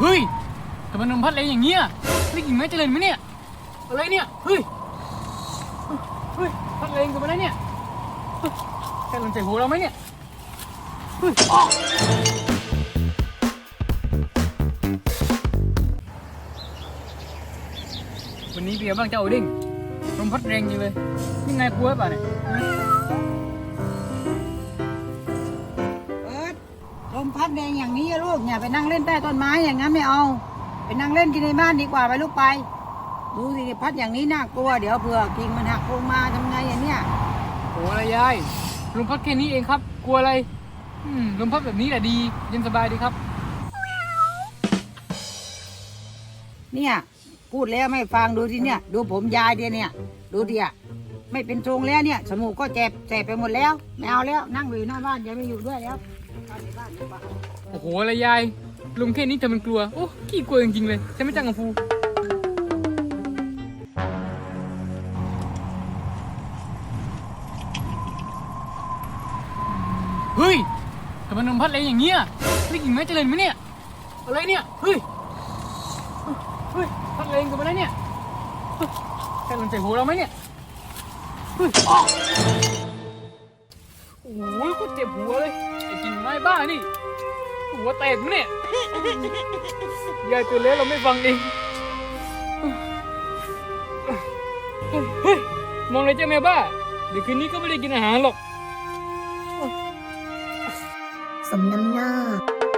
เฮ้ยทำไมลมพัดแรงอย่างเงี้ยได้กลิ่นไม้เจริญไหมเนี่ยอะไรเนี่ยเฮ้ยเฮ้ยพัดแรงกันไปแล้วเนี่ยเฮ้ยแค่ลงใส่หัวเราไหมเนี่ยเฮ้ยอ้อวันนี้เบียบ้างเจ้าโอดิ้งลมพัดแรงจริงเลยนี่ไงกลัวป่ะเนี่ย มพัดแรงอย่างนี้อะลูกอย่าไปนั่งเล่นใต้ต้นไม้อย่างนั้นไม่เอา ไปนั่งเล่นกินในบ้านดีกว่าไปลูกไป ดูสิพัดอย่างนี้น่ากลัวเดี๋ยวเผื่อกิ่งมันหักลงมาทำไงอย่างเนี้ยโอ้อะไรยายลมพัดแค่นี้เองครับ กลัวอะไรอืมลมพัดแบบนี้แหละดีเย็นสบายดีครับ เนี่ย พูดแล้วไม่ฟังดูที่เนี่ย ดูผมยายเดียเนี่ย ดูดิอะ ไม่เป็นทรงแล้วเนี่ยสมูกก็เจ็บแสบไปหมดแล้วไม่เอาแล้วนั่งอยู่หน้าบ้านย่าไม่อยู่ด้วยแล้วเข้าในบ้านดีกว่าโอ้โหอะไรยายลมแค่นี้ทำมันกลัว โอ้ขี้กลัวจริงๆเลยใช่ไหมจังกังฟูเฮ้ยทำไมลมพัดแรงอย่างเงี้ยได้กลิ่นไม้เจริญไหมเนี่ยอะไรเนี่ยเฮ้ยเฮ้ยพัดแรงกันไปแล้วเนี่ยเฮ้ยแค่ลงใส่หัวเราไหมเนี่ย โอ้ยก็เจ็บหัวเลย ไอ้กิ่งไม้บ้านี่ หัวแตกมั้ยเนี่ย ยายตัวเล็กเราไม่ฟังเองเฮ้ยมองเลยเจ้าแม่บ้า เดี๋ยวคืนนี้ก็ไม่ได้กินอาหารหรอก สมน้ำ